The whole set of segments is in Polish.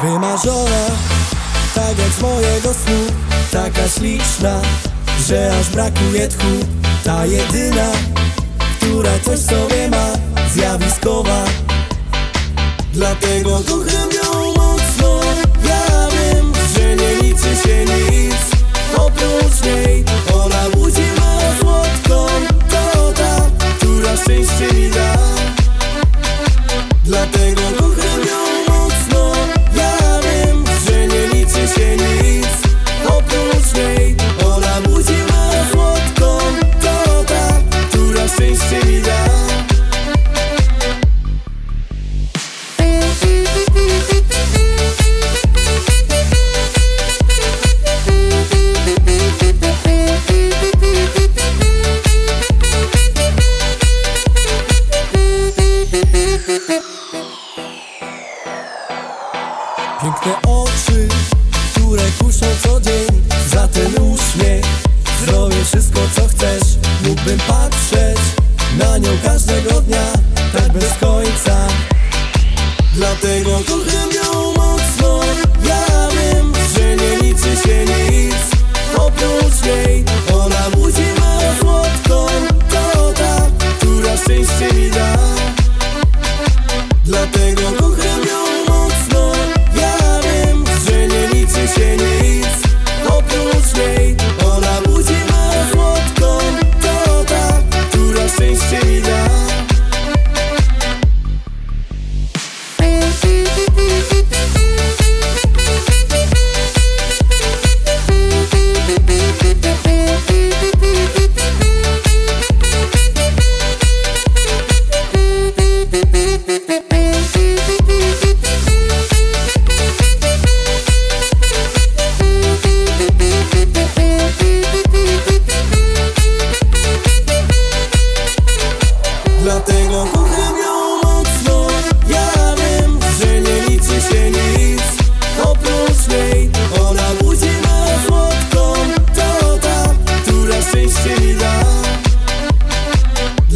Wymarzona, tak jak z mojego snu Taka śliczna, że aż brakuje tchu. Ta jedyna, która coś sobie ma Zjawiskowa. Dlatego kocham ją mocno. Ja wiem, że nie liczy się Piękne oczy, które kuszą co dzień. Za ten uśmiech zrobię wszystko co chcesz. Mógłbym patrzeć na nią każdego dnia Tak bez końca. Dlatego kocham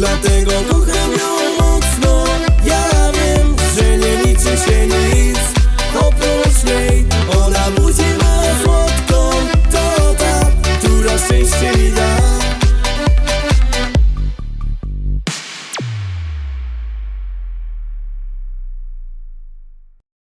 la tengo